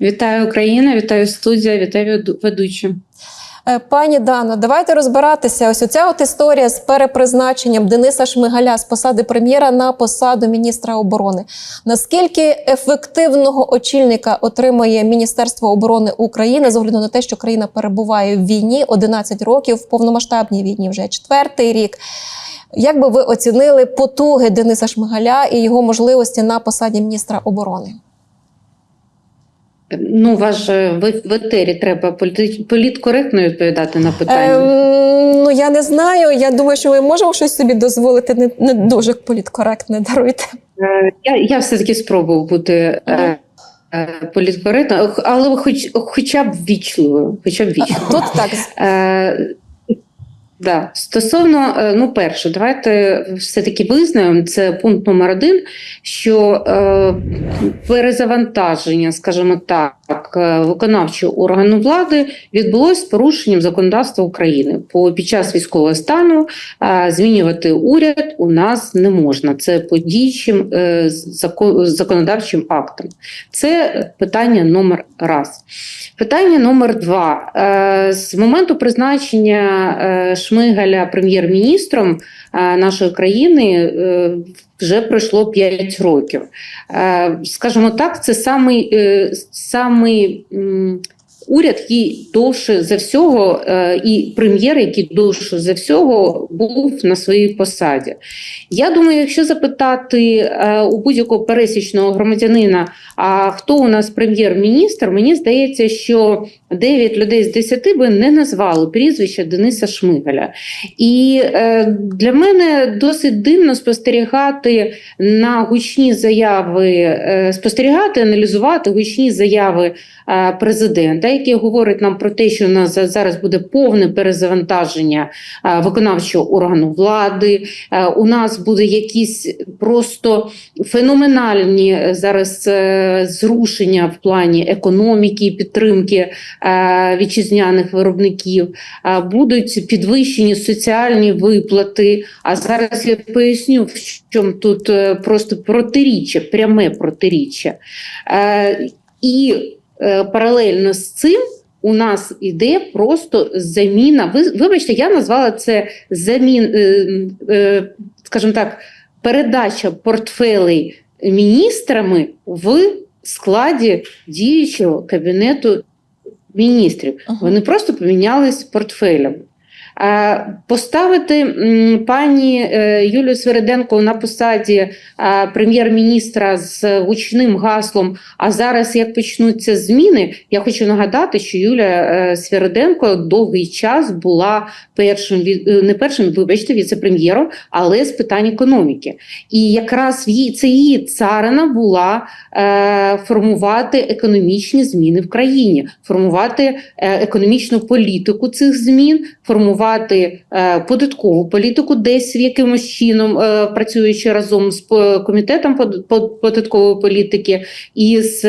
Вітаю Україна, вітаю студія, вітаю ведучі. Е, Пані Дано, давайте розбиратися. Ось оця от історія з перепризначенням Дениса Шмигаля з посади прем'єра на посаду міністра оборони. Наскільки ефективного очільника отримує Міністерство оборони України з огляду на те, що країна перебуває в війні 11 років, в повномасштабній війні вже четвертий рік. Як би ви оцінили потуги Дениса Шмигаля і його можливості на посаді міністра оборони? Ну, вас же в, в етері треба політкоректно відповідати на питання. Е, ну я не знаю. Я думаю, що ми можемо щось собі дозволити не, не дуже політкоректне даруйте. Е, Я, я все-таки спробував бути е, е, політкоректно, але хоч, хоча б вічливою. Хоча б вічливо. Тут так Е, да. Стосовно, е, ну, перше, давайте все-таки визнаємо, це пункт номер один, що е, перезавантаження, скажімо так, е, виконавчого органу влади відбулось з порушенням законодавства України. По під час військового стану е, змінювати уряд у нас не можна. Це по діючим е, зако- законодавчим актам. Це питання номер раз. Питання номер два. Е, З моменту призначення е, Шмигаля прем'єр-міністром нашої країни е, вже пройшло 5 років. Е, Скажімо так, це самий, е, самий уряд, який довше за всього, е, і прем'єр, який довше за всього був на своїй посаді. Я думаю, якщо запитати е, у будь-якого пересічного громадянина, а хто у нас прем'єр-міністр, мені здається, що 9 людей з 10 би не назвали прізвище Дениса Шмигаля. І е, для мене досить дивно спостерігати на гучні заяви, спостерігати, аналізувати гучні заяви президента, який говорить нам про те, що у нас зараз буде повне перезавантаження е, виконавчого органу влади. Е, У нас буде якісь просто феноменальні е, зараз зрушення в плані економіки, підтримки е, вітчизняних виробників, будуть підвищені соціальні виплати. А зараз я поясню, в чому тут просто протиріччя, пряме протиріччя. І паралельно з цим. У нас іде просто заміна. Ви вибачте, я назвала це замін, е, е, скажімо так, передача портфелей міністрами в складі діючого кабінету міністрів. Вони просто помінялись портфелем. Поставити пані е, Юлію Свериденко на посаді е, прем'єр-міністра з гучним гаслом. А зараз як почнуться зміни, я хочу нагадати, що Юля е, Свериденко довгий час була першим не першим, вибачте, віце-прем'єром, але з питань економіки. І якраз в її це її царина була формувати економічні зміни в країні, формувати економічну політику цих змін, формувати е, податкову політику, десь якимось чином е, працюючи разом з по- комітетом под- под- податкової політики і з.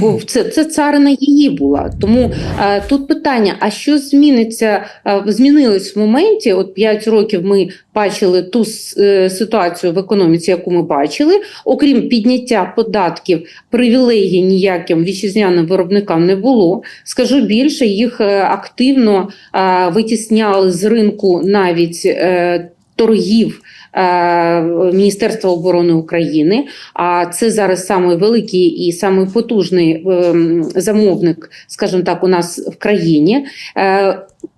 Бо Це, це царина її була. Тому е, тут питання: а що зміниться, е, змінилось в моменті? От 5 років ми бачили ту е, ситуацію в економіці, яку ми бачили. Окрім підняття податків, привілегій ніяким вітчизняним виробникам не було. Скажу більше, їх активно е, витісняли з ринку навіть торгів. Е, Міністерства оборони України, а це зараз самий великий і самий потужний ем, замовник, скажімо так, у нас в країні.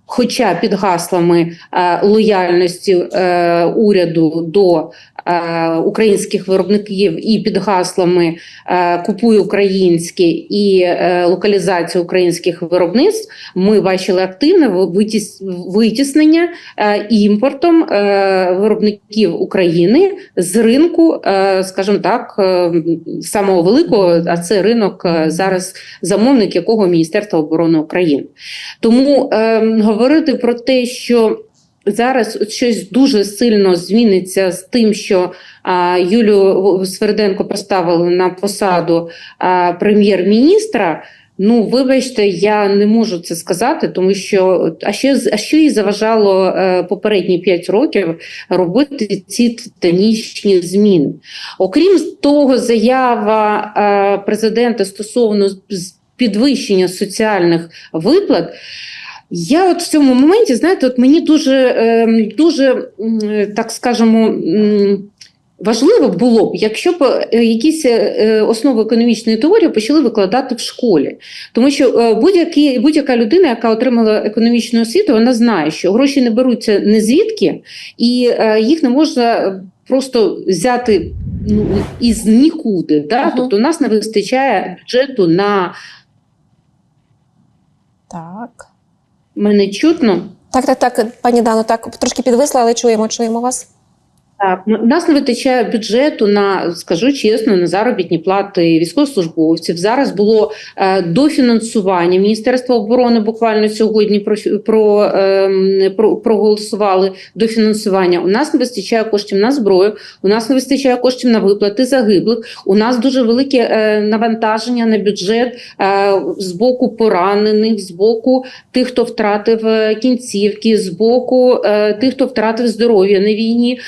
Хоча під гаслами е, лояльності е, уряду до е, українських виробників і під гаслами е, купуй українське і е, локалізацію українських виробництв, ми бачили активне витіс, витіснення е, імпортом е, виробників України з ринку, е, скажімо так, е, самого великого, а це ринок е, зараз замовник якого Міністерство оборони України. Тому е, говорити про те, що зараз щось дуже сильно зміниться з тим, що а, Юлію Сверденко поставили на посаду прем'єр-міністра. Ну, вибачте, я не можу це сказати, тому що а що, а що їй заважало е, попередні 5 років робити ці титанічні зміни? Окрім того, заява е, президента стосовно підвищення соціальних виплат. Я от в цьому моменті, знаєте, от мені дуже, е, дуже так скажемо. Важливо було б, якщо б е, якісь е, основи економічної теорії почали викладати в школі. Тому що е, будь-яка людина, яка отримала економічну освіту, вона знає, що гроші не беруться не звідки, і їх не можна просто взяти ну, із нікуди. Да? Ага. Тобто у нас не вистачає бюджету на Так. Мене чутно. Так, так, так, пані Дано, так трошки підвисла, але чуємо, чуємо вас. Так, у нас не вистачає бюджету на, скажу чесно, на заробітні плати військовослужбовців. Зараз було е, дофінансування. Міністерство оборони буквально сьогодні про, про, ем, про, проголосували дофінансування. У нас не вистачає коштів на зброю, у нас не вистачає коштів на виплати загиблих. У нас дуже велике е, навантаження на бюджет е, з боку поранених, з боку тих, хто втратив кінцівки, з боку тих, хто втратив здоров'я на війні.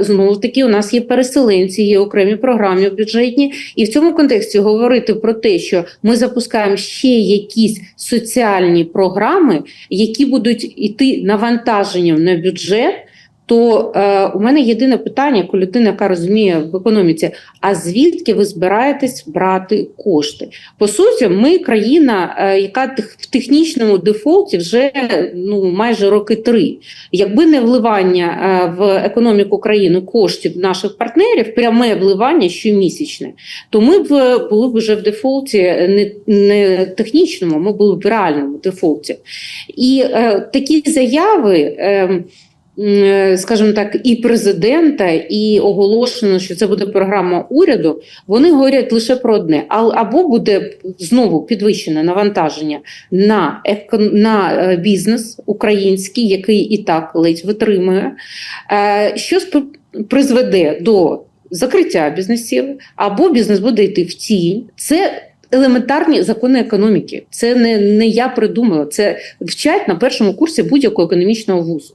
Знову ж таки, у нас є переселенці, є окремі програми бюджетні, і в цьому контексті говорити про те, що ми запускаємо ще якісь соціальні програми, які будуть іти навантаженням на бюджет. То е, у мене єдине питання, як у людини, яка розуміє в економіці: а звідки ви збираєтесь брати кошти? По суті, ми країна, е, яка в технічному дефолті вже ну майже роки три. Якби не вливання е, в економіку країни коштів наших партнерів, пряме вливання щомісячне, то ми б е, були б вже в дефолті не, не технічному, ми були б в реальному дефолті. І е, такі заяви. Е, Скажімо так, і президента, і оголошено, що це буде програма уряду. Вони говорять лише про одне: або буде знову підвищене навантаження на, на е, бізнес український, який і так ледь витримує, е, що призведе до закриття бізнесів, або бізнес буде йти в тінь. Це елементарні закони економіки. Це не, не я придумала, це вчать на першому курсі будь-якого економічного вузу.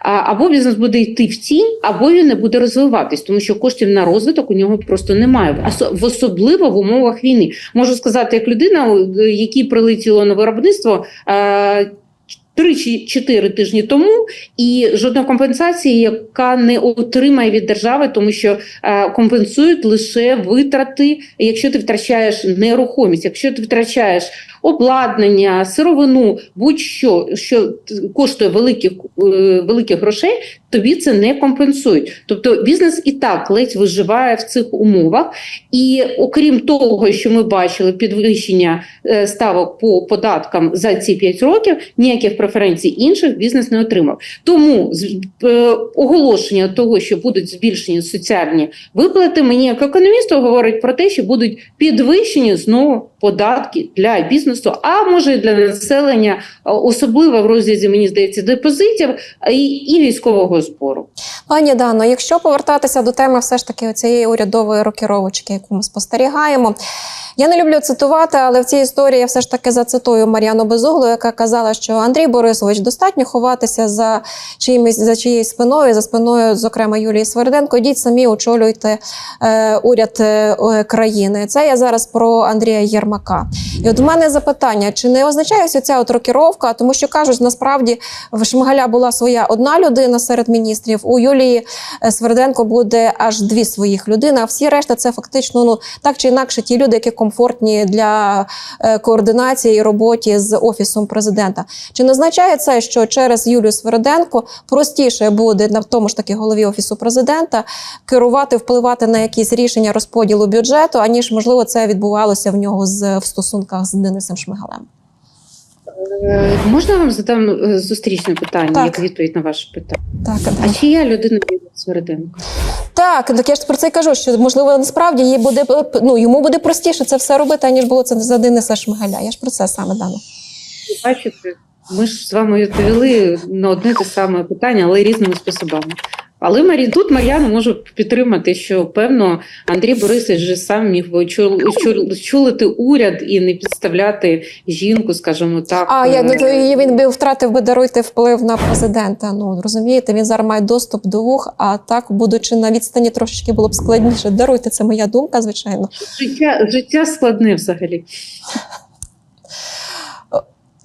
Або бізнес буде йти в тінь, або він не буде розвиватись, тому що коштів на розвиток у нього просто немає. В- Особливо в умовах війни. Можу сказати, як людина, е, якій прилетіло на виробництво. Е, Три чи чотири тижні тому, і жодної компенсації, яка не отримає від держави, тому що е, компенсують лише витрати, якщо ти втрачаєш нерухомість, якщо ти втрачаєш обладнання, сировину, будь-що, що коштує великих, е, великих грошей, тобі це не компенсують. Тобто бізнес і так ледь виживає в цих умовах. І окрім того, що ми бачили підвищення е, ставок по податкам за ці 5 років, ніяких преференцій інших бізнес не отримав. Тому е, оголошення того, що будуть збільшені соціальні виплати, мені як економісту говорить про те, що будуть підвищені знову податки для бізнесу, а може і для населення, особливо в розрізі, мені здається, депозитів і, і військового збору. Пані Дано, якщо повертатися до теми все ж таки цієї урядової рокіровочки, яку ми спостерігаємо. Я не люблю цитувати, але в цій історії я все ж таки зацитую Мар'яну Безуглу, яка казала, що Андрій Борисович достатньо ховатися за чиїмось за чиєюсь спиною, за спиною, зокрема Юлії Сверденко. Йдіть самі очолюйте е, уряд е, е, країни. Це я зараз про Андрія Єрмака. І от в мене запитання: чи не означає ця от рокіровка, тому що кажуть, насправді в Шмигаля була своя одна людина серед міністрів. У Юлії е, Сверденко буде аж дві своїх людини. А всі решта це фактично ну так чи інакше ті люди, які комфортні для е, координації і роботі з офісом президента. Чи не означає це, що через Юлію Сверденко простіше буде на тому ж таки голові офісу президента керувати, впливати на якісь рішення розподілу бюджету, аніж можливо це відбувалося в нього з в стосунках з Денисом Шмигалем? Е, Можна вам задам е, зустрічне питання, Так. як відповідь на ваше питання? Так, А чия людина є Свериденко? Так, так я ж про це кажу, що можливо насправді їй буде ну йому буде простіше це все робити, аніж було це за Дениса Шмигаля. Я ж про це саме дано. Бачите, ми ж з вами відповіли на одне те саме питання, але різними способами. Але Марі, тут Мар'яну можу підтримати, що певно Андрій Борисович вже сам міг би очол- уряд і не підставляти жінку, скажімо так. А я ну то він би втратив би даруйте вплив на президента. Ну розумієте, він зараз має доступ до вух, а так, будучи на відстані, трошечки було б складніше. Даруйте, це моя думка, звичайно. життя, життя складне взагалі.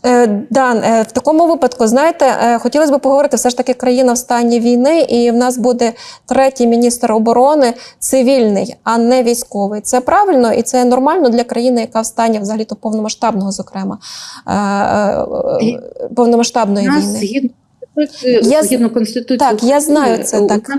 Е, Дан, е, в такому випадку, знаєте, е, хотілося б поговорити, все ж таки країна в стані війни, і в нас буде третій міністр оборони цивільний, а не військовий. Це правильно і це нормально для країни, яка в стані взагалі то повномасштабного, зокрема повномасштабної війни. згідно, згідно Конституції. Так, я знаю це, так.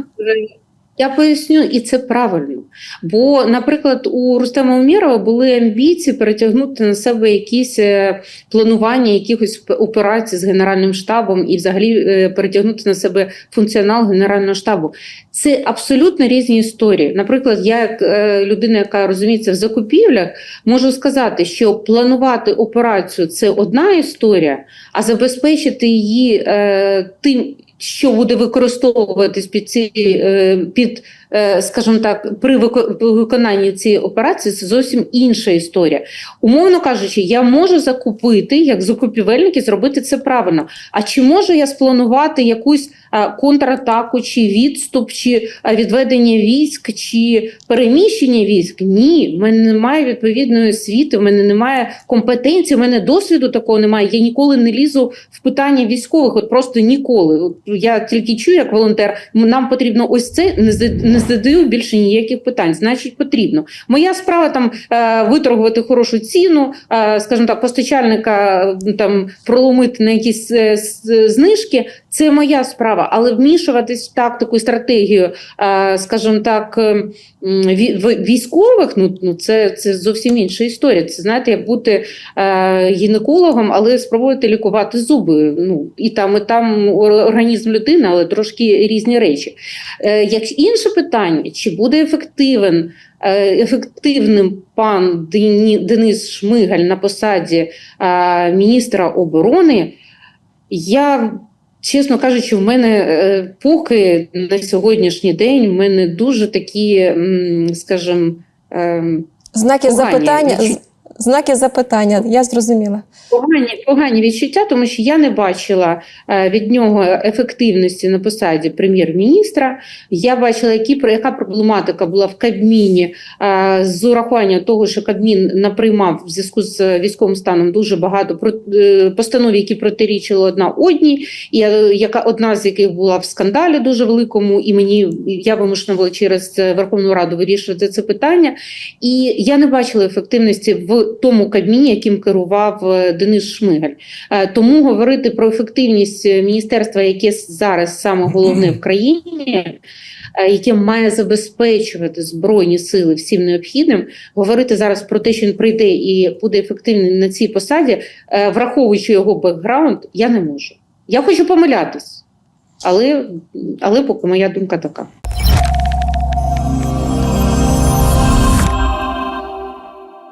Я поясню, і це правильно. Бо, наприклад, у Рустема Умірова були амбіції перетягнути на себе якісь е, планування якихось операцій з Генеральним штабом і взагалі е, перетягнути на себе функціонал Генерального штабу. Це абсолютно різні історії. Наприклад, я, як е, людина, яка розуміється в закупівлях, можу сказати, що планувати операцію це одна історія, а забезпечити її тим, що буде використовуватись під ці е, під, скажімо так, при виконанні цієї операції, це зовсім інша історія. Умовно кажучи, я можу закупити як закупівельник і зробити це правильно. А чи можу я спланувати якусь е, контратаку, чи відступ, чи е, відведення військ, чи переміщення військ? Ні, в мене немає відповідної освіти, в мене немає компетенції, в мене досвіду такого немає. Я ніколи не лізу в питання військових, от просто ніколи. Я тільки чую як волонтер. Нам потрібно ось це не задаю більше ніяких питань. Значить, потрібно. Моя справа там е, виторгувати хорошу ціну, е, скажімо так, постачальника там проломити на якісь е, знижки. Це моя справа, але вмішуватись в тактику і стратегію, скажімо так, військових, ну, ну це, це зовсім інша історія. Це знаєте, як бути гінекологом, але спробувати лікувати зуби. Ну і там, і там організм людини, але трошки різні речі. Як інше питання, чи буде ефективен, е, ефективним пан Денис Шмигаль на посаді е, міністра оборони, я. Чесно кажучи, в мене е, поки на сьогоднішній день в мене дуже такі, скажімо, ем, Знаки Погані запитання. Знаки запитання, я зрозуміла. Погані, погані відчуття, тому що я не бачила е, від нього ефективності на посаді прем'єр-міністра. Я бачила, які, яка проблематика була в Кабміні е, з урахуванням того, що Кабмін наприймав в зв'язку з військовим станом дуже багато е, постанов, які протирічили одна одній, і яка одна з яких була в скандалі дуже великому, і мені я вимушена була через Верховну Раду вирішувати це питання. І я не бачила ефективності в тому кабміні, яким керував е, Денис Шмигаль. Е, Тому говорити про ефективність е, міністерства, яке зараз саме головне в країні. Яке має забезпечувати збройні сили всім необхідним, говорити зараз про те, що він прийде і буде ефективним на цій посаді, враховуючи його бекграунд, я не можу. Я хочу помилятись, але, але поки моя думка така.